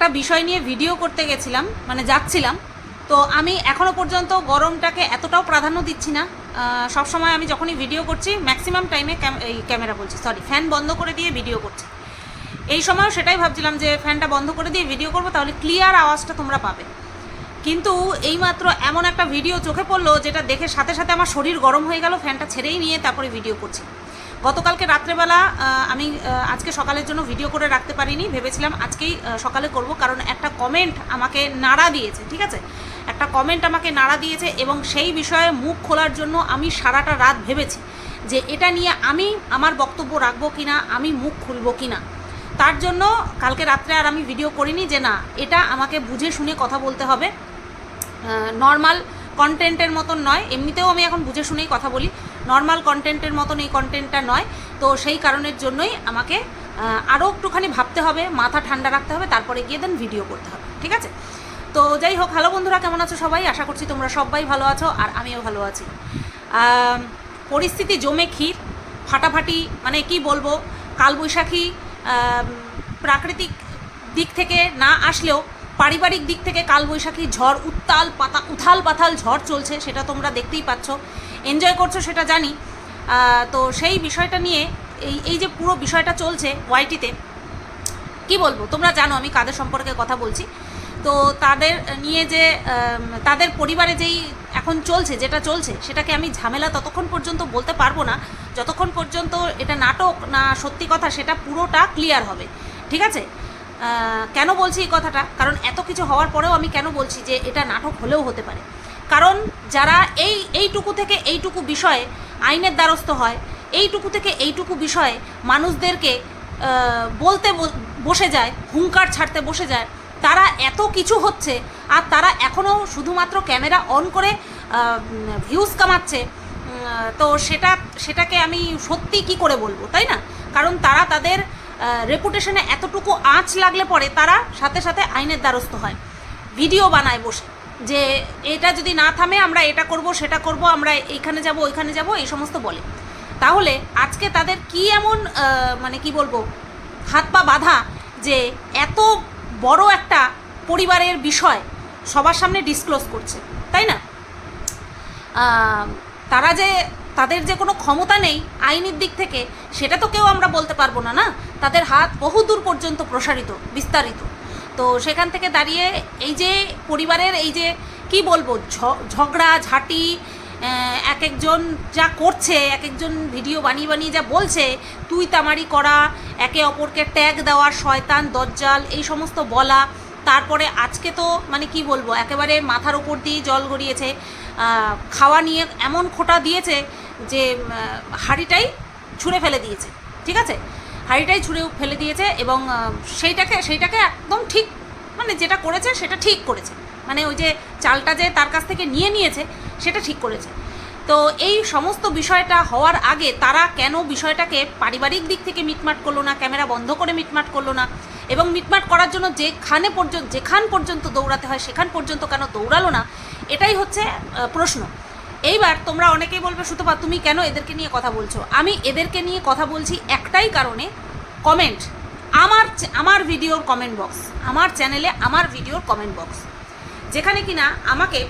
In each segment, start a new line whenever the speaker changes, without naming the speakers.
একটা বিষয় নিয়ে ভিডিও করতে গেছিলাম মানে যাচ্ছিলাম। তো আমি এখনও পর্যন্ত গরমটাকে এতটাও প্রাধান্য দিচ্ছি না। সব সময় আমি যখনই ভিডিও করছি ম্যাক্সিমাম টাইমে এই ক্যামেরা বলছি সরি ফ্যান বন্ধ করে দিয়ে ভিডিও করছি। এই সময়ও সেটাই ভাবছিলাম যে ফ্যানটা বন্ধ করে দিয়ে ভিডিও করব, তাহলে ক্লিয়ার আওয়াজটা তোমরা পাবে। কিন্তু এইমাত্র এমন একটা ভিডিও চোখে পড়ল, যেটা দেখে সাথে সাথে আমার শরীর গরম হয়ে গেল ফ্যানটা ছেড়েই নিয়ে তারপরে ভিডিও করছি। গতকালকে রাত্রেবেলা আমি আজকে সকালের জন্য ভিডিও করে রাখতে পারিনি, ভেবেছিলাম আজকেই সকালে করব, কারণ একটা কমেন্ট আমাকে নাড়া দিয়েছে, ঠিক আছে? একটা কমেন্ট আমাকে নাড়া দিয়েছে এবং সেই বিষয়ে মুখ খোলার জন্য আমি সারাটা রাত ভেবেছি যে এটা নিয়ে আমি আমার বক্তব্য রাখব কি না আমি মুখ খুলবো কিনা। তার জন্য কালকে রাত্রে আর আমি ভিডিও করিনি যে না, এটা আমাকে বুঝে শুনে কথা বলতে হবে। নর্মাল কন্টেন্টের মতন নয়, এমনিতেও আমি এখন বুঝে শুনেই কথা বলি। নর্মাল কন্টেন্টের মতন এই কন্টেন্টটা নয়। তো সেই কারণের জন্যই আমাকে আরও একটুখানি ভাবতে হবে, মাথা ঠান্ডা রাখতে হবে, তারপরে গিয়ে দেন ভিডিও করতে হবে, ঠিক আছে? তো যাই হোক হ্যালো বন্ধুরা, কেমন আছো সবাই? আশা করছি তোমরা সবাই ভালো আছো আর আমিও ভালো আছি। পরিস্থিতি জমে ক্ষীর, ফাটাফাটি মানে কি বলব, কালবৈশাখী প্রাকৃতিক দিক থেকে না আসলেও পারিবারিক দিক থেকে কালবৈশাখী ঝড়, উত্তাল পাতা, উথাল পাথাল ঝড় চলছে, সেটা তোমরা দেখতেই পাচ্ছ। এনজয় করছ সেটা জানি। তো সেই বিষয়টা নিয়ে এই এই যে পুরো বিষয়টা চলছে ওয়াইটিতে, কি বলব? তোমরা জানো, আমি কাদের সম্পর্কে কথা বলছি। তো তাদের নিয়ে যে তাদের পরিবারে যেই এখন চলছে, যেটা চলছে, সেটাকে আমি ঝামেলা ততক্ষণ পর্যন্ত বলতে পারব না। যতক্ষণ পর্যন্ত এটা নাটক না সত্যি কথা, সেটা পুরোটা ক্লিয়ার হবে। ঠিক আছে? কেন বলছি এই কথাটা? কারণ এত কিছু হওয়ার পরেও আমি কেন বলছি যে এটা নাটক হলেও হতে পারে? কারণ যারা এই, এইটুকু থেকে এইটুকু বিষয়ে আইনের দ্বারস্থ হয়, এইটুকু থেকে এইটুকু বিষয়ে মানুষদেরকে বলতে বসে যায়, হুঙ্কার ছাড়তে বসে যায়, তারা এত কিছু হচ্ছে আর তারা এখনও শুধুমাত্র ক্যামেরা অন করে ভিউজ কামাচ্ছে তো সেটা, সেটাকে আমি সত্যি কি করে বলব, তাই না? কারণ তারা তাদের রেপুটেশনে এতটুকু আঁচ লাগলে পরে তারা সাথে সাথে আইনের দ্বারস্থ হয়। ভিডিও বানায় বসে যে এটা যদি না থামে, আমরা এটা করব, সেটা করব, আমরা এইখানে যাব, ওইখানে যাব, এই সমস্ত বলে। তাহলে আজকে তাদের কি এমন মানে কি বলব, হাত পা বাঁধা যে এত বড় একটা পরিবারের বিষয় সবার সামনে ডিসক্লোজ করছে, তাই না? তারা যে তাদের যে কোনো ক্ষমতা নেই আইনের দিক থেকে, সেটা তো কেউ আমরা বলতে পারব না না? তাদের হাত বহুদূর পর্যন্ত প্রসারিত, বিস্তারিত। তো সেখান থেকে দাঁড়িয়ে এই যে পরিবারের এই যে, কি বলব ঝগড়া, ঝাঁটি এক একজন যা করছে এক একজন ভিডিও বানিয়ে বানিয়ে যা বলছে, তুই তামারি করা, একে অপরকে ট্যাগ দেওয়া, শয়তান, দজ্জাল, এই সমস্ত বলা, তারপরে আজকে তো মানে কি বলব, একেবারে মাথার উপর দিয়ে জল গড়িয়েছে খাওয়া নিয়ে এমন খোটা দিয়েছে যে হাঁড়িটাই ছুঁড়ে ফেলে দিয়েছে, ঠিক আছে? হাঁড়িটাই ছুঁড়ে ফেলে দিয়েছে এবং সেইটাকে সেইটাকে একদম ঠিক মানে যেটা করেছে সেটা ঠিক করেছে। মানে ওই যে চালটা যে তার কাছ থেকে নিয়ে নিয়েছে সেটা ঠিক করেছে। তো এই সমস্ত বিষয়টা হওয়ার আগে তারা কেন বিষয়টাকে পারিবারিক দিক থেকে মিটমাট করল না, ক্যামেরা বন্ধ করে মিটমাট করল না? এবং মিটমাট করার জন্য যেখানে পর্যন্ত যেখান পর্যন্ত দৌড়াতে হয় সেখান পর্যন্ত কেন দৌড়ালো না? এটাই হচ্ছে প্রশ্ন। এইবার তোমরা অনেকেই বলবে, সুতপা, তুমি কেন এদেরকে নিয়ে কথা বলছো? আমি এদেরকে নিয়ে কথা বলছি একটাই কারণে কমেন্ট আমার আমার ভিডিওর কমেন্ট বক্স আমার চ্যানেলে আমার ভিডিওর কমেন্ট বক্স যেখানে কিনা আমাকে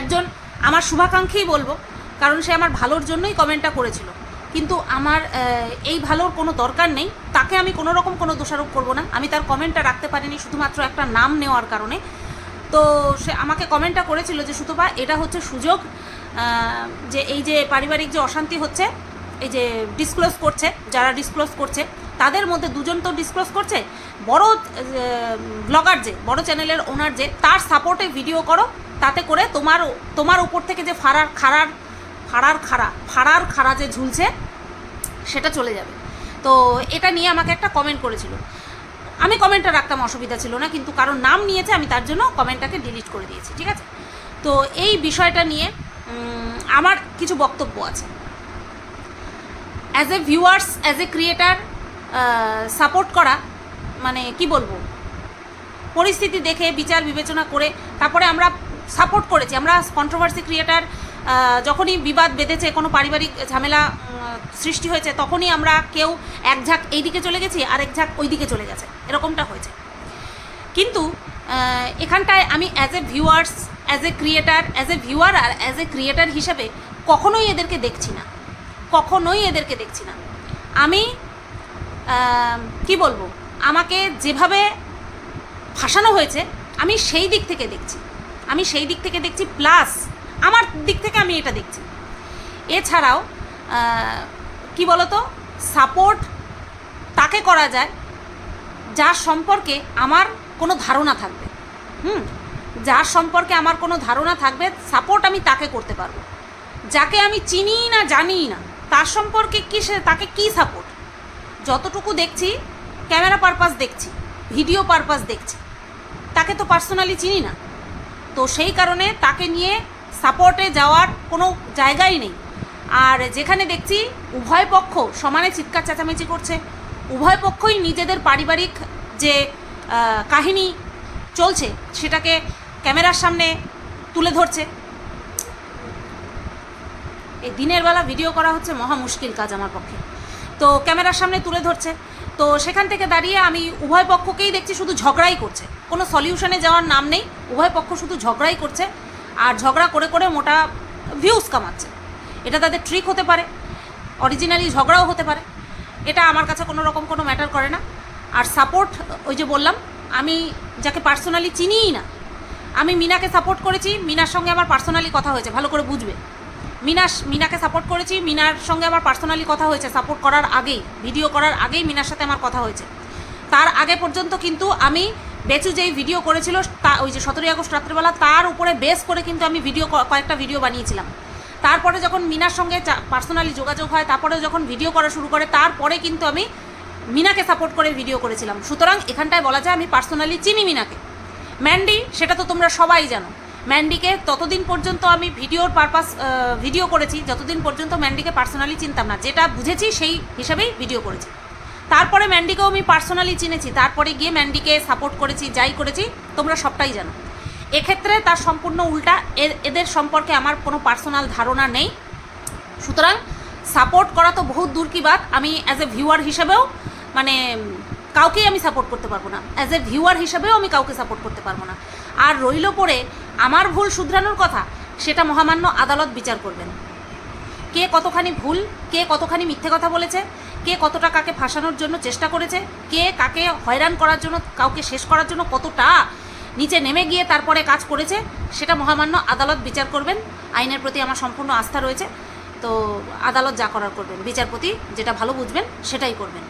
একজন, আমার শুভাকাঙ্ক্ষী বলব, কারণ সে আমার ভালোর জন্যই কমেন্টটা করেছিল। কিন্তু আমার এই ভালোর কোনো দরকার নেই, তাকে আমি কোনো রকম কোনো দোষারোপ করব না। আমি তার কমেন্টটা রাখতে পারিনি, শুধুমাত্র একটা নাম নেওয়ার কারণে। তো সে আমাকে কমেন্টটা করেছিল যে, সুতপা, এটা হচ্ছে সুযোগ যে এই যে পারিবারিক যে অশান্তি হচ্ছে, এই যে ডিসক্লোজ করছে, যারা ডিসক্লোজ করছে, তাদের মধ্যে দুজন তো ডিসক্লোজ করছে, বড় ব্লগার যে, বড় চ্যানেলের ওনার যে, তার সাপোর্টে ভিডিও করো, তাতে করে তোমার তোমার উপর থেকে যে ফাড়ার খাড়ার ফাড়ার খাড়া ফাড়ার খাড়া যে ঝুলছে, সেটা চলে যাবে। তো এটা নিয়ে আমাকে একটা কমেন্ট করেছিল। আমি কমেন্টটা রাখতাম, অসুবিধা ছিল না, কিন্তু কারণ নাম নিয়েছে, আমি তার জন্য কমেন্টটাকে ডিলিট করে দিয়েছি, ঠিক আছে? তো এই বিষয়টা নিয়ে আমার কিছু বক্তব্য আছে। As a viewers as a creator support করা মানে কি বলব? পরিস্থিতি দেখে বিচার বিবেচনা করে, তারপরে আমরা সাপোর্ট করেছি, আমরা কন্ট্রোভার্সি ক্রিয়েটার যখনই বিবাদ বেঁধেছে, কোনো পারিবারিক ঝামেলা সৃষ্টি হয়েছে, তখনই আমরা কেউ এক ঝাঁক এই দিকে চলে গেছি, আর এক ঝাঁক ওই দিকে চলে গেছে। এরকমটা হয়েছে। কিন্তু এখানটায় আমি as a viewers as a creator as a viewer R as a creator হিসেবে কখনোই এদেরকে দেখছি না। কখনোই এদেরকে দেখছি না। আমি কি বলব? আমাকে যেভাবে ফাঁসানো হয়েছে, আমি সেই দিক থেকে দেখছি। আমি সেই দিক থেকে দেখছি প্লাস আমার দিক থেকে আমি এটা দেখছি। এছাড়াও কি বলতো? সাপোর্ট তাকে করা যায় যার সম্পর্কে আমার কোনো ধারণা থাকবে। হুম? যার সম্পর্কে আমার কোনো ধারণা থাকবে সাপোর্ট আমি তাকে করতে পারব। যাকে আমি চিনি না জানি না, তার সম্পর্কে কী সে, তাকে কি সাপোর্ট যতটুকু দেখছি ক্যামেরা পারপাস দেখছি ভিডিও পারপাস দেখছি, তাকে তো পার্সোনালি চিনি না। তো সেই কারণে তাকে নিয়ে সাপোর্টে যাওয়ার কোনো জায়গাই নেই। আর যেখানে দেখছি উভয় পক্ষ সমানে চিৎকার চেঁচামেচি করছে। উভয় পক্ষই নিজেদের পারিবারিক যে কাহিনী চলছে, সেটাকে ক্যামেরার সামনে তুলে ধরছে। এই দিনের বেলা ভিডিও করা হচ্ছে মহা মুশকিল কাজ আমার পক্ষে। তো ক্যামেরার সামনে তুলে ধরছে। তো সেখান থেকে দাঁড়িয়ে আমি উভয় পক্ষকেই দেখছি শুধু ঝগড়াই করছে। কোনো সলিউশনে যাওয়ার নাম নেই। উভয় পক্ষ শুধু ঝগড়াই করছে। আর ঝগড়া করে করে মোটা ভিউজ কামাচ্ছে। এটা তাদের ট্রিক হতে পারে অরিজিনালি ঝগড়াও হতে পারে। এটা আমার কাছে কোনো রকম কোনো ম্যাটার করে না। আর সাপোর্ট ওই যে বললাম, আমি যাকে পার্সোনালি চিনিই না, আমি মিনাকে সাপোর্ট করেছি, মিনার সঙ্গে আমার পার্সোনালি কথা হয়েছে, ভালো করে বুঝবে। মিনা, মিনাকে সাপোর্ট করেছি, মিনার সঙ্গে আমার পার্সোনালি কথা হয়েছে সাপোর্ট করার আগেই ভিডিও করার আগেই মিনার সাথে আমার কথা হয়েছে। তার আগে পর্যন্ত কিন্তু আমি বেচু যেই ভিডিও করেছিল, তা ওই যে সতেরোই আগস্ট রাত্রেবেলা, তার উপরে বেস করে কিন্তু আমি ভিডিও কয়েকটা ভিডিও বানিয়েছিলাম। তারপরে যখন মিনার সঙ্গে পার্সোনালি যোগাযোগ হয় তারপরে যখন ভিডিও করা শুরু করে, তারপরে কিন্তু আমি মিনাকে সাপোর্ট করে ভিডিও করেছিলাম। সুতরাং এখানটায় বলা যায় আমি পার্সোনালি চিনি মিনাকে। ম্যান্ডি, সেটা তো তোমরা সবাই জানো। ম্যান্ডিকে ততদিন পর্যন্ত আমি ভিডিওর পারপাস ভিডিও করেছি, যতদিন পর্যন্ত ম্যান্ডিকে পার্সোনালি চিনতাম না। যেটা বুঝেছি, সেই হিসাবেই ভিডিও করেছি। তারপরে ম্যান্ডিকেও আমি পার্সোনালি চিনেছি। তারপরে গিয়ে ম্যান্ডিকে সাপোর্ট করেছি, যাই করেছি, তোমরা সবটাই জানো। এক্ষেত্রে তার সম্পূর্ণ উল্টা এদের সম্পর্কে আমার কোনো পার্সোনাল ধারণা নেই। সুতরাং সাপোর্ট করা তো বহুত দূর কি বাদ আমি অ্যাজ এ ভিউয়ার হিসেবেও মানে কাউকেই আমি সাপোর্ট করতে পারব না। অ্যাজ এ ভিউয়ার হিসেবেও আমি কাউকে সাপোর্ট করতে পারব না। আর রইল পরে আমার ভুল শুধরানোর কথা, সেটা মহামান্য আদালত বিচার করবেন। কে কতখানি ভুল, কে কতখানি মিথ্যে কথা বলেছে কে কতটা কাকে ফাঁসানোর জন্য চেষ্টা করেছে, কে কাকে হয়রান করার জন্য, কাউকে শেষ করার জন্য কতটা নিচে নেমে গিয়ে তারপরে কাজ করেছে, সেটা মহামান্য আদালত বিচার করবেন। আইনের প্রতি আমার সম্পূর্ণ আস্থা রয়েছে। তো আদালত যা করার করবেন, বিচারপতি যেটা ভালো বুঝবেন সেটাই করবেন।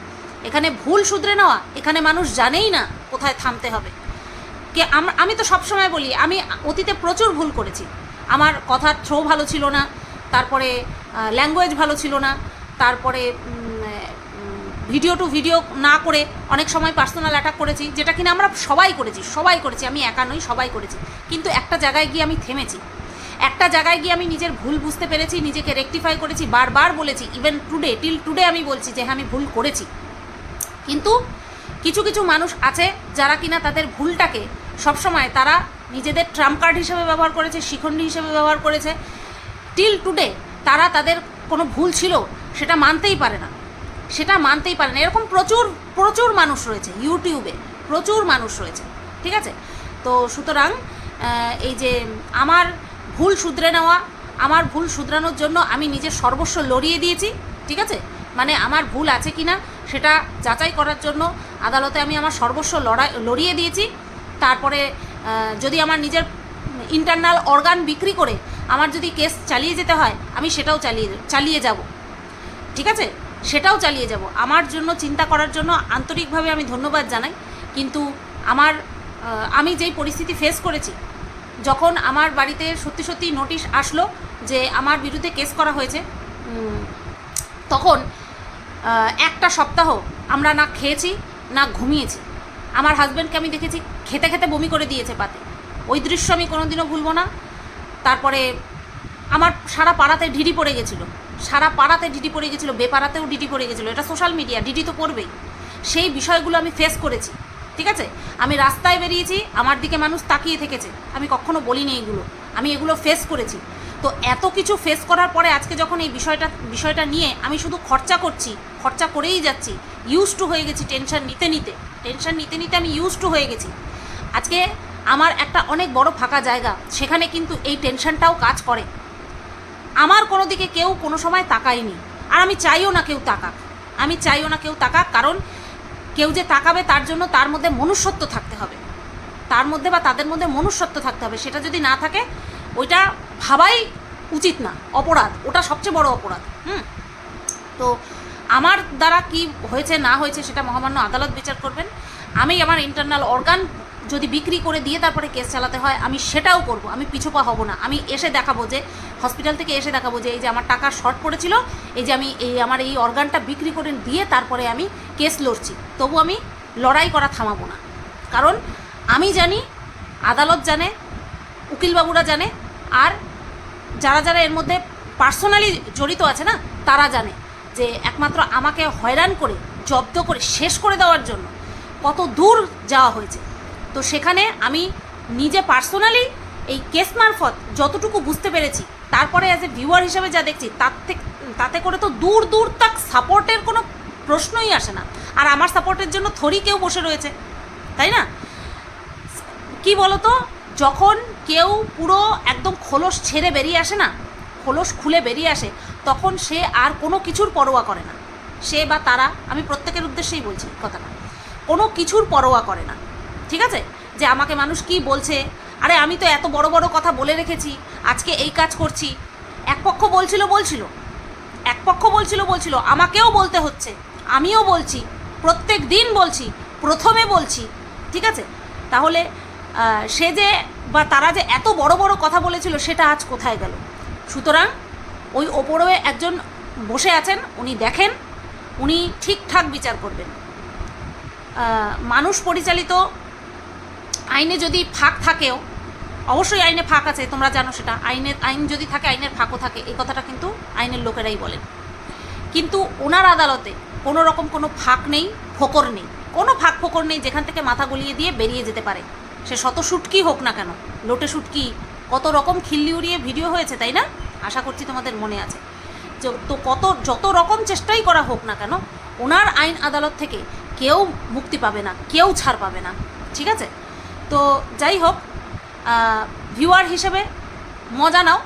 এখানে ভুল শুধরে নেওয়া, এখানে মানুষ জানেই না কোথায় থামতে হবে। কে আম- তো সবসময় বলি, আমি অতীতে প্রচুর ভুল করেছি। আমার কথার থ্রো ভালো ছিল না, তারপরে ল্যাঙ্গুয়েজ ভালো ছিল না, তারপরে ভিডিও টু ভিডিও না করে অনেক সময় পার্সোনাল অ্যাটাক করেছি, যেটা কিনা আমরা সবাই করেছি সবাই করেছি, আমি একা নই, সবাই করেছি। কিন্তু একটা জায়গায় গিয়ে আমি থেমেছি। একটা জায়গায় গিয়ে আমি নিজের ভুল বুঝতে পেরেছি, নিজেকে রেকটিফাই করেছি, বারবার বলেছি ইভেন টুডে টিল টুডে আমি বলছি যে হ্যাঁ আমি ভুল করেছি। কিন্তু কিছু কিছু মানুষ আছে যারা কিনা তাদের ভুলটাকে সবসময় তারা নিজেদের ট্রাম্প কার্ড হিসেবে ব্যবহার করেছে, শিখণ্ডী হিসেবে ব্যবহার করেছে। টিল টুডে তারা তাদের কোনো ভুল ছিল, সেটা মানতেই পারে না। সেটা মানতেই পারে না। এরকম প্রচুর প্রচুর মানুষ রয়েছে ইউটিউবে, প্রচুর মানুষ রয়েছে, ঠিক আছে? তো সুতরাং এই যে আমার ভুল শুধরে নেওয়া, আমার ভুল শুধরানোর জন্য আমি নিজের সর্বস্ব লড়িয়ে দিয়েছি, ঠিক আছে? মানে আমার ভুল আছে কি না সেটা যাচাই করার জন্য আদালতে আমি আমার সর্বস্ব লড়াই লড়িয়ে দিয়েছি। তারপরে যদি আমার নিজের ইন্টারনাল অর্গান বিক্রি করে আমার যদি কেস চালিয়ে যেতে হয়, আমি সেটাও চালিয়ে চালিয়ে যাব, ঠিক আছে? সেটাও চালিয়ে যাব। আমার জন্য, চিন্তা করার জন্য আন্তরিকভাবে আমি ধন্যবাদ জানাই। কিন্তু আমার আমি যেই পরিস্থিতি ফেস করেছি, যখন আমার বাড়িতে সত্যি সত্যি নোটিশ আসলো যে আমার বিরুদ্ধে কেস করা হয়েছে তখন একটা সপ্তাহ আমরা না খেয়েছি, না ঘুমিয়েছি। আমার হাজব্যান্ডকে আমি দেখেছি খেতে খেতে বমি করে দিয়েছে পাতে। ওই দৃশ্য আমি কোনোদিনও ভুলবো না। তারপরে আমার সারা পাড়াতে ডিডি পড়ে গেছিল। সারা পাড়াতে ডিডি পড়ে গেছিল, বেপাড়াতেও ডিডি পড়ে গেছিল। এটা সোশ্যাল মিডিয়া ডিডি তো পড়বেই। সেই বিষয়গুলো আমি ফেস করেছি, ঠিক আছে? আমি রাস্তায় বেরিয়েছি, আমার দিকে মানুষ তাকিয়ে থেকেছে। আমি কখনো বলিনি এগুলো, আমি এগুলো ফেস করেছি। তো এত কিছু ফেস করার পরে আজকে যখন এই বিষয়টা বিষয়টা নিয়ে আমি শুধু খরচা করছি, খরচা করেই যাচ্ছি ইউজ টু হয়ে গেছি টেনশন নিতে নিতে। টেনশন নিতে নিতে আমি ইউজ টু হয়ে গেছি। আজকে আমার একটা অনেক বড় ফাঁকা জায়গা, সেখানে কিন্তু এই টেনশনটাও কাজ করে। আমার কোনো দিকে কেউ কোনো সময় তাকায়নি। আর আমি চাইও না কেউ তাকাক। আমি চাইও না কেউ তাকাক, কারণ কেউ যে তাকাবে তার জন্য তার মধ্যে মনুষ্যত্ব থাকতে হবে। তার মধ্যে বা তাদের মধ্যে মনুষ্যত্ব থাকতে হবে। সেটা যদি না থাকে, ওইটা ভাবাই উচিত না। অপরাধ, ওটা সবচেয়ে বড় অপরাধ। হুম? তো আমার দ্বারা কি হয়েছে, না হয়েছে, সেটা মহামান্য আদালত বিচার করবেন। আমি আমার ইন্টারনাল অর্গান যদি বিক্রি করে দিয়ে তারপরে কেস চালাতে হয়, আমি সেটাও করব। আমি পিছুপা হব না। আমি এসে দেখাবো যে হসপিটাল থেকে এসে দেখাবো যে, এই যে আমার টাকা শর্ট পড়েছিল, এই যে আমি এই আমার এই অর্গানটা বিক্রি করে দিয়ে তারপরে আমি কেস লড়ছি। তবু আমি লড়াই করা থামাবো না। কারণ আমি জানি, আদালত জানে, উকিলবাবুরা জানে, আর যারা যারা এর মধ্যে পার্সোনালি জড়িত আছে না, তারা জানে যে, একমাত্র আমাকে হয়রান করে, জব্দ করে, শেষ করে দেওয়ার জন্য কত দূর যাওয়া হয়েছে। তো সেখানে আমি নিজে পার্সোনালি এই কেস মারফত যতটুকু বুঝতে পেরেছি, তারপরে অ্যাজ এ ভিউয়ার হিসেবে যা দেখছি, তার থেকে তাতে করে তো দূর দূর তাক সাপোর্টের কোনো প্রশ্নই আসে না। আর আমার সাপোর্টের জন্য থরি কেউ বসে রয়েছে, তাই না? কি বলতো, যখন কেউ পুরো একদম খোলস ছেড়ে বেরিয়ে আসে না, খোলস খুলে বেরিয়ে আসে, তখন সে আর কোনো কিছুর পরোয়া করে না। সে বা তারা, আমি প্রত্যেকের উদ্দেশ্যেই বলছি কথাটা, কোনো কিছুর পরোয়া করে না। ঠিক আছে? যে আমাকে মানুষ কি বলছে? আরে আমি তো এত বড় বড় কথা বলে রেখেছি, আজকে এই কাজ করছি। এক পক্ষ বলছিল বলছিল। এক পক্ষ বলছিল বলছিল। আমাকেও বলতে হচ্ছে। আমিও বলছি। প্রত্যেক দিন বলছি। প্রথমে বলছি। ঠিক আছে? তাহলে সে যে বা তারা যে এত বড় বড় কথা বলেছিল, সেটা আজ কোথায় গেল? সুতরাং, ওই ওপরে একজন বসে আছেন, উনি দেখেন, উনি ঠিকঠাক বিচার করবেন। মানুষ পরিচালিত আইনে যদি ফাঁক থাকেও, অবশ্যই আইনে ফাঁক আছে, তোমরা জানো সেটা। আইনের আইন যদি থাকে, আইনের ফাঁকও থাকে। এই কথাটা কিন্তু আইনের লোকেরাই বলেন। কিন্তু ওনার আদালতে কোনো রকম কোনো ফাঁক নেই, ফোকর নেই। কোনো ফাঁক ফোকর নেই যেখান থেকে মাথা গলিয়ে দিয়ে বেরিয়ে যেতে পারে। সে শত শুটকি হোক না কেন, লোটে শুটকি, কত রকম খিল্লি উড়িয়ে ভিডিও হয়েছে, তাই না? আশা করছি তোমাদের মনে আছে। তো কত, যত রকম চেষ্টাই করা হোক না কেন, ওনার আইন আদালত থেকে কেউ মুক্তি পাবে না, কেউ ছাড় পাবে না। ঠিক আছে? তো যাই হোক ভিউয়ার হিসেবে মজা নাও।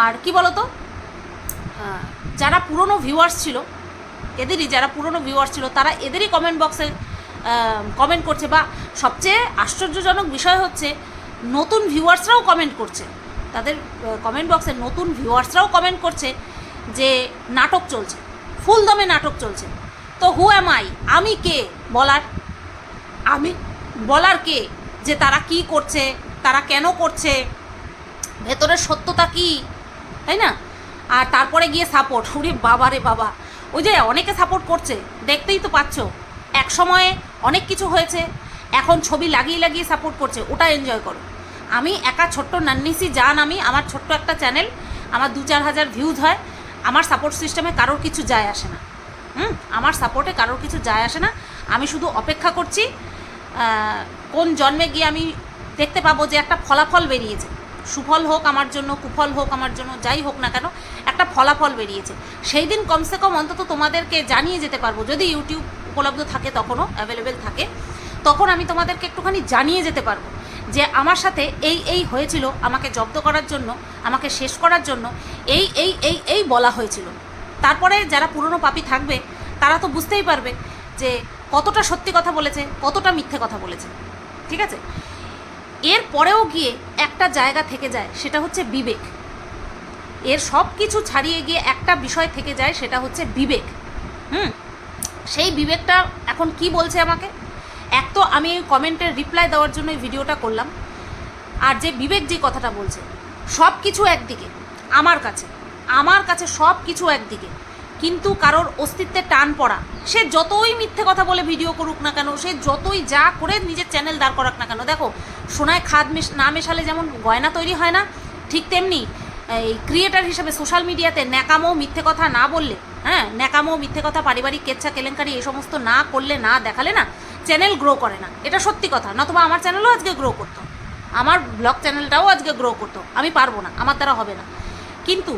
আর কি বলো তো যারা পুরনো ভিউয়ার্স ছিল, এদেরই যারা পুরনো ভিউয়ার্স ছিল, তারা এদেরই কমেন্ট বক্সে কমেন্ট করছে বা সবচেয়ে আশ্চর্যজনক বিষয় হচ্ছে, নতুন ভিউয়ার্সরাও কমেন্ট করছে। তাদের কমেন্ট বক্সে নতুন ভিউয়ার্সরাও কমেন্ট করছে যে নাটক চলছে ফুল দমে নাটক চলছে। তো হু অ্যাম আই আমি কে? বলার, আমি, বলার কে? যে তারা কি করছে, তারা কেন করছে, ভেতরের সত্যতা কি, তাই না? আর তারপরে গিয়ে সাপোর্ট ওরে বাবা রে বাবা। ওই যে অনেকে সাপোর্ট করছে, দেখতেই তো পাচ্ছ। এক সময়ে অনেক কিছু হয়েছে, এখন ছবি লাগিয়ে লাগিয়ে সাপোর্ট করছে, ওটা এনজয় করো। আমি একা ছোট্ট নান্নিসি জান, আমি আমার ছোট্ট একটা চ্যানেল আমার দু চার হাজার ভিউজ হয়, আমার সাপোর্ট সিস্টেমে কারোর কিছু যায় আসে না। হুম? আমার সাপোর্টে কারোর কিছু যায় আসে না। আমি শুধু অপেক্ষা করছি কোন জন্মে গিয়ে আমি দেখতে পাবো যে একটা ফলাফল বেরিয়েছে। সুফল হোক আমার জন্য, কুফল হোক আমার জন্য, যাই হোক না কেন, একটা ফলাফল বেরিয়েছে। সেই দিন কমসে কম অন্তত তোমাদেরকে জানিয়ে যেতে পারব, যদি ইউটিউব উপলব্ধ থাকে তখনও অ্যাভেলেবেল থাকে, তখন আমি তোমাদেরকে একটুখানি জানিয়ে যেতে পারব যে আমার সাথে এই এই হয়েছিল, আমাকে জব্দ করার জন্য, আমাকে শেষ করার জন্য, এই এই এই এই বলা হয়েছিল। তারপরে যারা পুরনো পাপি থাকবে, তারা তো বুঝতেই পারবে যে কতটা সত্যি কথা বলেছে, কতটা মিথ্যে কথা বলেছে, ঠিক আছে? এর পরেও গিয়ে একটা জায়গা থেকে যায়, সেটা হচ্ছে বিবেক। এর সব কিছু ছাড়িয়ে গিয়ে একটা বিষয় থেকে যায়, সেটা হচ্ছে বিবেক। হুম? সেই বিবেকটা এখন কি বলছে আমাকে? এক তো আমি কমেন্টের রিপ্লাই দেওয়ার জন্য ভিডিওটা করলাম। আর যে বিবেক যে কথাটা বলছে সব কিছু একদিকে, আমার কাছে আমার কাছে সব কিছু একদিকে। কিন্তু কারোর অস্তিত্বে টান পড়া। সে যতই মিথ্যে কথা বলে ভিডিও করুক না কেন, সে যতই যা করে নিজের চ্যানেল দাঁড় করাক না কেন। দেখো, সোনায় খাদ মেশ, না মেশালে যেমন গয়না তৈরি হয় না, ঠিক তেমনি, এই ক্রিয়েটার হিসেবে সোশ্যাল মিডিয়াতে ন্যাকামো মিথ্যে কথা না বললে হ্যাঁ ন্যাকামো মিথ্যে কথা, পারিবারিক কেচ্ছা, কেলেঙ্কারি, এই সমস্ত না করলে, না দেখালে না চ্যানেল গ্রো করে না। এটা সত্যি কথা, নতুবা আমার চ্যানেলও আজকে গ্রো করতো। আমার ব্লগ চ্যানেলটাও আজকে গ্রো করতো। আমি পারব না, আমার দ্বারা হবে না। কিন্তু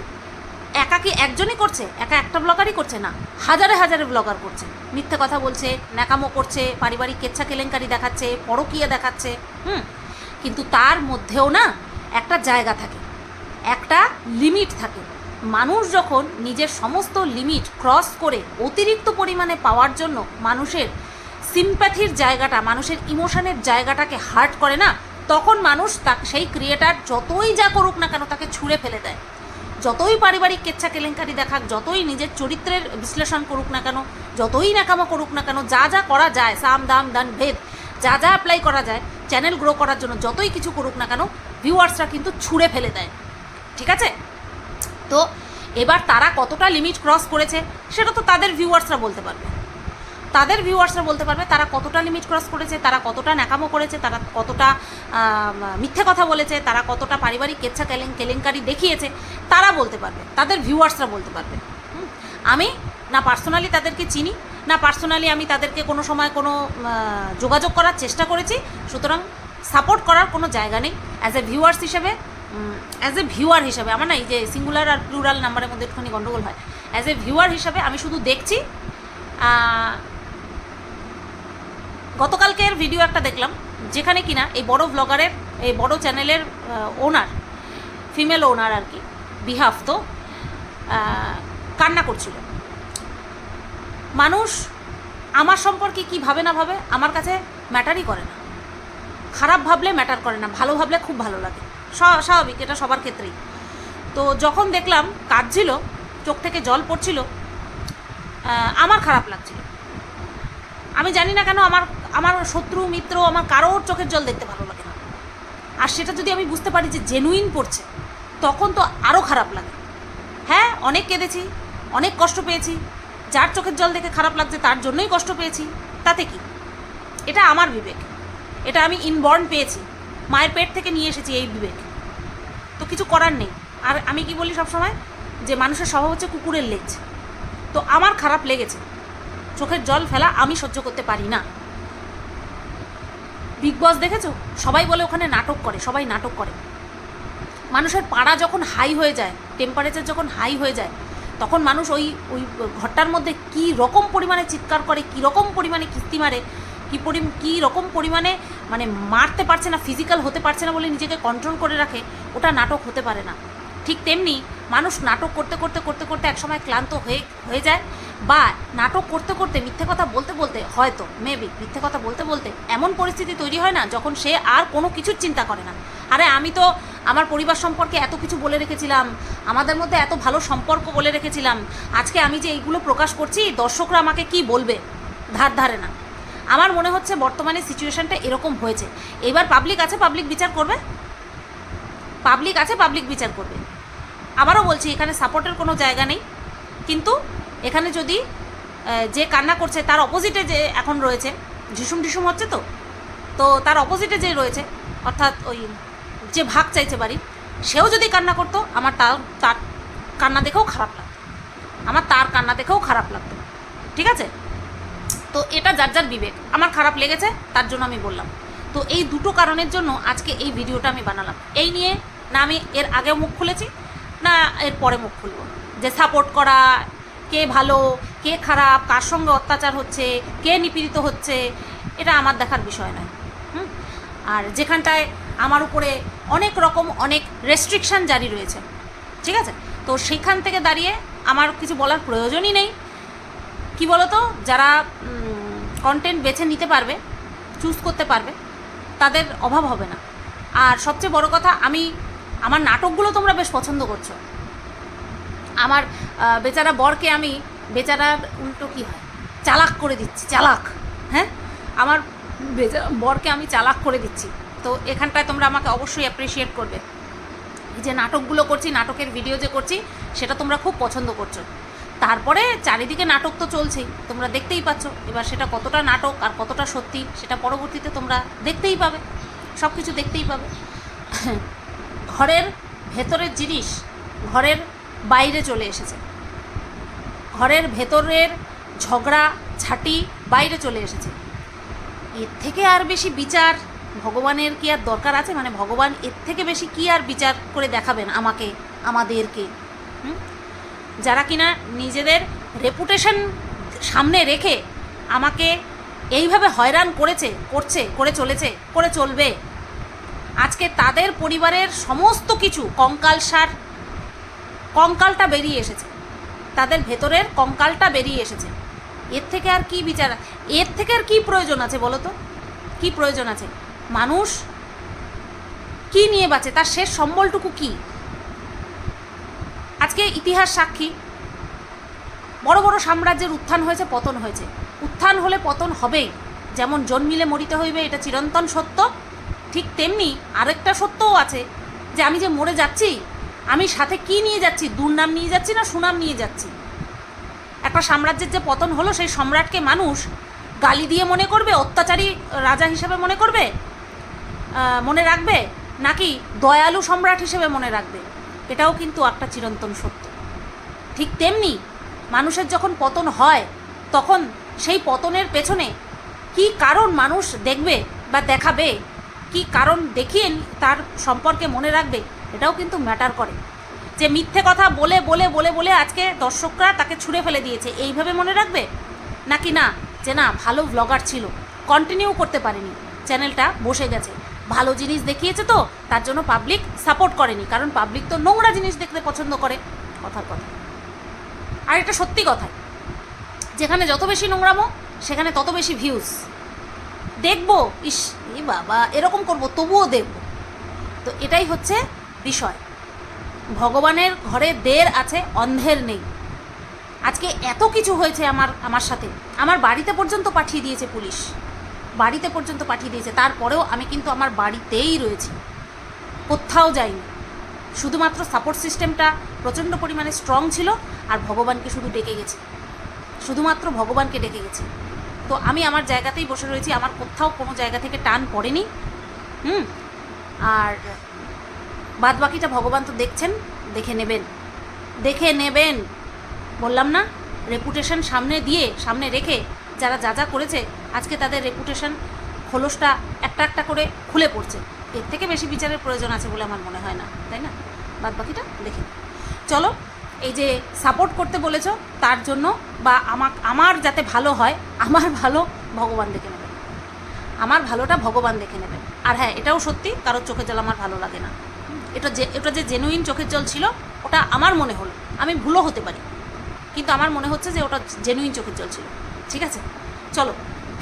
একা কি একজনই করছে? একা একটা ব্লগারই করছে না। হাজারে হাজারে ব্লগার করছে। মিথ্যে কথা বলছে, ন্যাকামো করছে, পারিবারিক কেচ্ছা কেলেঙ্কারি দেখাচ্ছে, পরকীয়া দেখাচ্ছে, হুম? কিন্তু তার মধ্যেও না একটা জায়গা থাকে। একটা লিমিট থাকে। মানুষ যখন নিজের সমস্ত লিমিট ক্রস করে অতিরিক্ত পরিমাণে পাওয়ার জন্য মানুষের সিম্প্যাথির জায়গাটা, মানুষের ইমোশনের জায়গাটাকে হার্ট করে না, তখন মানুষ তাকে, সেই ক্রিয়েটার যতই যা করুক না কেন তাকে ছুঁড়ে ফেলে দেয়। যতই পারিবারিক কেচ্ছা কেলেঙ্কারি দেখাক, যতই নিজের চরিত্রের বিশ্লেষণ করুক না কেন, যতই নাকামা করুক না কেন, যা যা করা যায়, সাম, দাম, দান, ভেদ, যা যা অ্যাপ্লাই করা যায় চ্যানেল গ্রো করার জন্য যতই কিছু করুক না কেন ভিউয়ার্সরা কিন্তু ছুঁড়ে ফেলে দেয়। ঠিক আছে? তো এবার তারা কতটা লিমিট ক্রস করেছে, সেটা তো তাদের ভিউয়ার্সরা বলতে পারবে। তাদের ভিউয়ার্সরা বলতে পারবে তারা কতটা লিমিট ক্রস করেছে, তারা কতটা ন্যাকামো করেছে, তারা কতটা মিথ্যে কথা বলেছে, তারা কতটা পারিবারিক কেচ্ছা কেলেং, কেলেঙ্কারি দেখিয়েছে, তারা বলতে পারবে, তাদের ভিউয়ার্সরা বলতে পারবে। আমি না পার্সোনালি তাদেরকে চিনি, না পার্সোনালি আমি তাদেরকে কোনো সময় কোনো যোগাযোগ করার চেষ্টা করেছি, সুতরাং সাপোর্ট করার কোনো জায়গা নেই অ্যাজ এ ভিউয়ার্স হিসেবে অ্যাজ এ ভিউয়ার হিসাবে, আমার না এই যে সিঙ্গুলার আর প্লুরাল নাম্বারের মধ্যে একটুখানি গণ্ডগোল হয় অ্যাজ এ ভিউয়ার হিসাবে আমি শুধু দেখছি গতকালকের ভিডিও একটা দেখলাম, যেখানে কিনা এই বড় ব্লগারের এই বড় চ্যানেলের ওনার ফিমেল ওনার আর কি বিহাফ তো কান্না করছিল। মানুষ আমার সম্পর্কে কি ভাবে না ভাবে আমার কাছে ম্যাটারই করে না। খারাপ ভাবলে ম্যাটার করে না, ভালো ভাবলে খুব ভালো লাগে। স্বা- স্বাভাবিক, এটা সবার ক্ষেত্রেই। তো যখন দেখলাম কাঁদছিল, চোখ থেকে জল পড়ছিল আমার খারাপ লাগছিল। আমি জানি না কেন আমার আমার শত্রু, মিত্র আমার কারোর চোখের জল দেখতে ভালো লাগে না। আর সেটা যদি আমি বুঝতে পারি যে জেনুইন পড়ছে, তখন তো আরও খারাপ লাগে। হ্যাঁ অনেক কেঁদেছি, অনেক কষ্ট পেয়েছি। যার চোখের জল দেখে খারাপ লাগছে, তার জন্যই কষ্ট পেয়েছি। তাতে কি? এটা আমার বিবেক। এটা আমি ইনবর্ন পেয়েছি। মায়ের পেট থেকে নিয়ে এসেছি এই বিবেক। তো কিছু করার নেই। আর আমি কি বলি সবসময়? যে মানুষের স্বভাব হচ্ছে কুকুরের লেজ। তো আমার খারাপ লেগেছে। চোখের জল ফেলা আমি সহ্য করতে পারি না। বিগ বস দেখেছ? সবাই বলে ওখানে নাটক করে, সবাই নাটক করে। মানুষের পাড়া যখন হাই হয়ে যায় টেম্পারেচার যখন হাই হয়ে যায়, তখন মানুষ ওই ওই ঘরটার মধ্যে কী রকম পরিমাণে চিৎকার করে, কী রকম পরিমাণে কিস্তি মারে, কী পরি কী রকম পরিমাণে মানে মারতে পারছে না ফিজিক্যাল হতে পারছে না বলে নিজেকে কন্ট্রোল করে রাখে, ওটা নাটক হতে পারে না। ঠিক তেমনি মানুষ নাটক করতে করতে করতে করতে একসময় ক্লান্ত হয়ে হয়ে যায় বা নাটক করতে করতে মিথ্যে কথা বলতে বলতে হয়তো মেবি মিথ্যে কথা বলতে বলতে এমন পরিস্থিতি তৈরি হয় না যখন সে আর কোনো কিছুর চিন্তা করে না। আরে আমি তো আমার পরিবার সম্পর্কে এত কিছু বলে রেখেছিলাম, আমাদের মধ্যে এত ভালো সম্পর্ক বলে রেখেছিলাম, আজকে আমি যে এইগুলো প্রকাশ করছি দর্শকরা আমাকে কি বলবে? ধার ধারে না। আমার মনে হচ্ছে বর্তমানে সিচুয়েশনটা এরকম হয়েছে। এবার পাবলিক আছে পাবলিক বিচার করবে? পাবলিক আছে পাবলিক বিচার করবে। আবারও বলছি, এখানে সাপোর্টের কোনো জায়গা নেই। কিন্তু এখানে যদি যে কান্না করছে, তার অপোজিটে যে এখন রয়েছে, ঝিসুম ঢিসুম হচ্ছে তো? তো তার অপোজিটে যে রয়েছে, অর্থাৎ ওই যে ভাগ চাইছে বাড়ি সেও যদি কান্না করতো, আমার তার তার কান্না দেখেও খারাপ লাগতো। আমার তার কান্না দেখেও খারাপ লাগতো। ঠিক আছে? তো এটা যার যার বিবেক। আমার খারাপ লেগেছে, তার জন্য আমি বললাম। তো এই দুটো কারণের জন্য আজকে এই ভিডিওটা আমি বানালাম। এই নিয়ে না আমি এর আগেও মুখ খুলেছি না এর পরে মুখ খুলব। যে সাপোর্ট করা, কে ভালো, কে খারাপ, কার সঙ্গে অত্যাচার হচ্ছে, কে নিপীড়িত হচ্ছে, এটা আমার দেখার বিষয় নয়। হুম? আর যেখানটায় আমার উপরে অনেক রকম অনেক রেস্ট্রিকশান জারি রয়েছে। ঠিক আছে? তো সেখান থেকে দাঁড়িয়ে আমার কিছু বলার প্রয়োজনই নেই। কি বলতো? যারা কন্টেন্ট বেছে নিতে পারবে চুজ করতে পারবে, তাদের অভাব হবে না। আর সবচেয়ে বড় কথা, আমি আমার নাটকগুলো তোমরা বেশ পছন্দ করছ। আমার বেচারা বরকে আমি বেচারার উল্টো কী হয়? চালাক করে দিচ্ছি, চালাক হ্যাঁ? আমার বেচারা বরকে আমি চালাক করে দিচ্ছি। তো এখানটায় তোমরা আমাকে অবশ্যই অ্যাপ্রিসিয়েট করবে। যে নাটকগুলো করছি, নাটকের ভিডিও যে করছি, সেটা তোমরা খুব পছন্দ করছ। তারপরে চারিদিকে নাটক তো চলছেই, তোমরা দেখতেই পাচ্ছ। এবার সেটা কতটা নাটক আর কতটা সত্যি, সেটা পরবর্তীতে তোমরা দেখতেই পাবে। সব কিছু দেখতেই পাবে। ঘরের ভেতরের জিনিস ঘরের বাইরে চলে এসেছে। ঘরের ভেতরের ঝগড়া ঝাঁটি বাইরে চলে এসেছে। এর থেকে আর বেশি বিচার ভগবানের কি আর দরকার আছে? মানে ভগবান এর থেকে বেশি কি আর বিচার করে দেখাবেন আমাকে, আমাদেরকে? যারা কিনা নিজেদের রেপুটেশন সামনে রেখে আমাকে এইভাবে হয়রান করেছে, করছে, করে চলেছে, করে চলবে আজকে তাদের পরিবারের সমস্ত কিছু, কঙ্কাল সার, কঙ্কালটা বেরিয়ে এসেছে। তাদের ভেতরের কঙ্কালটা বেরিয়ে এসেছে। এর থেকে আর কি বিচার, এর থেকে আর কি প্রয়োজন আছে বলো তো? কি প্রয়োজন আছে? মানুষ কি নিয়ে বাঁচে? তার শেষ সম্বলটুকু কি? আজকে ইতিহাস সাক্ষী। বড় বড় সাম্রাজ্যের উত্থান হয়েছে, পতন হয়েছে। উত্থান হলে পতন হবেই। যেমন জন্মিলে মরিতে হইবে, এটা চিরন্তন সত্য। ঠিক তেমনি আরেকটা সত্যও আছে যে আমি যে মরে যাচ্ছি, আমি সাথে কি নিয়ে যাচ্ছি, দুর্নাম নিয়ে যাচ্ছি না সুনাম নিয়ে যাচ্ছি? একটা সাম্রাজ্যের যে পতন হলো, সেই সম্রাটকে মানুষ গালি দিয়ে মনে করবে, অত্যাচারী রাজা হিসেবে মনে করবে মনে রাখবে, নাকি দয়ালু সম্রাট হিসেবে মনে রাখবে? এটাও কিন্তু একটা চিরন্তন সত্য। ঠিক তেমনি মানুষের যখন পতন হয়, তখন সেই পতনের পেছনে কি কারণ মানুষ দেখবে বা দেখাবে কি কারণ দেখিয়ে তার সম্পর্কে মনে রাখবে, এটাও কিন্তু ম্যাটার করে। যে মিথ্যে কথা বলে বলে বলে বলে আজকে দর্শকরা তাকে ছুঁড়ে ফেলে দিয়েছে, এইভাবে মনে রাখবে? নাকি না? যে না, ভালো ব্লগার ছিল কন্টিনিউ করতে পারেনি চ্যানেলটা বসে গেছে। ভালো জিনিস দেখিয়েছে তো, তার জন্য পাবলিক সাপোর্ট করেনি, কারণ পাবলিক তো নোংরা জিনিস দেখতে পছন্দ করে, কথার কথা। আর এটা সত্যি কথা, যেখানে যত বেশি নোংরামো, সেখানে তত বেশি ভিউজ দেখব? ইস, এ বাবা, এরকম করব, তবুও দেখব। তো এটাই হচ্ছে বিষয়। ভগবানের ঘরে দের আছে, অন্ধের নেই। আজকে এত কিছু হয়েছে আমার আমার সাথে। আমার বাড়িতে পর্যন্ত পাঠিয়ে দিয়েছে পুলিশ। বাড়িতে পর্যন্ত পাঠিয়ে দিয়েছে। তারপরেও আমি কিন্তু আমার বাড়িতেই রয়েছি। কোথাও যাইনি। শুধুমাত্র সাপোর্ট সিস্টেমটা প্রচণ্ড পরিমাণে স্ট্রং ছিল, আর ভগবানকে শুধু ডেকে গেছে। শুধুমাত্র ভগবানকে ডেকে গেছি। তো আমি আমার জায়গাতেই বসে রয়েছি, আমার কোথাও কোনো জায়গা থেকে টান পড়েনি। হুম? আর বাদ বাকিটা ভগবান তো দেখছেন, দেখে নেবেন। দেখে নেবেন। বললাম না রেপুটেশন সামনে দিয়ে, সামনে রেখে যারা যা যা করেছে, আজকে তাদের রেপুটেশন খোলসটা একটা একটা করে খুলে পড়ছে। এর থেকে বেশি বিচারের প্রয়োজন আছে বলে আমার মনে হয় না, তাই না? বাদ বাকিটা দেখে চলো এই যে সাপোর্ট করতে বলেছ, তার জন্য বা আমার আমার যাতে ভালো হয়, আমার ভালো ভগবান দেখে নেবেন আমার ভালোটা ভগবান দেখে নেবেন আর হ্যাঁ এটাও সত্যি, কারোর চোখের জল আমার ভালো লাগে না। এটা যে এটা যে জেনুইন চোখের জল ছিল, ওটা আমার মনে হলো। আমি ভুলও হতে পারি। কিন্তু আমার মনে হচ্ছে যে ওটা জেনুইন চোখের জল ছিল। ঠিক আছে? চলো,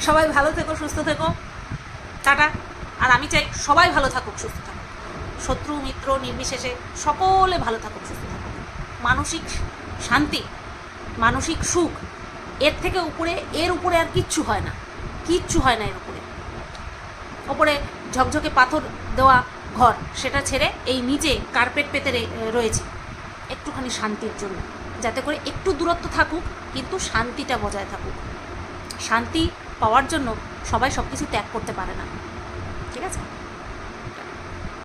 সবাই ভালো থেকো, সুস্থ থেকো। টাটা। আর আমি চাই সবাই ভালো থাকুক, সুস্থ থাকুক। শত্রু, মিত্র, নির্বিশেষে সকলে ভালো থাকুক, সুস্থ মানসিক শান্তি, মানসিক সুখ, এর থেকে উপরে, এর উপরে আর কিচ্ছু হয় না। কিচ্ছু হয় না এর উপরে। ওপরে ঝকঝকে পাথর দেওয়া ঘর, সেটা ছেড়ে এই নিচে কার্পেট পেতে রয়েছে। একটুখানি শান্তির জন্য। যাতে করে একটু দূরত্ব থাকুক, কিন্তু শান্তিটা বজায় থাকুক। শান্তি পাওয়ার জন্য সবাই সব কিছু ত্যাগ করতে পারে না।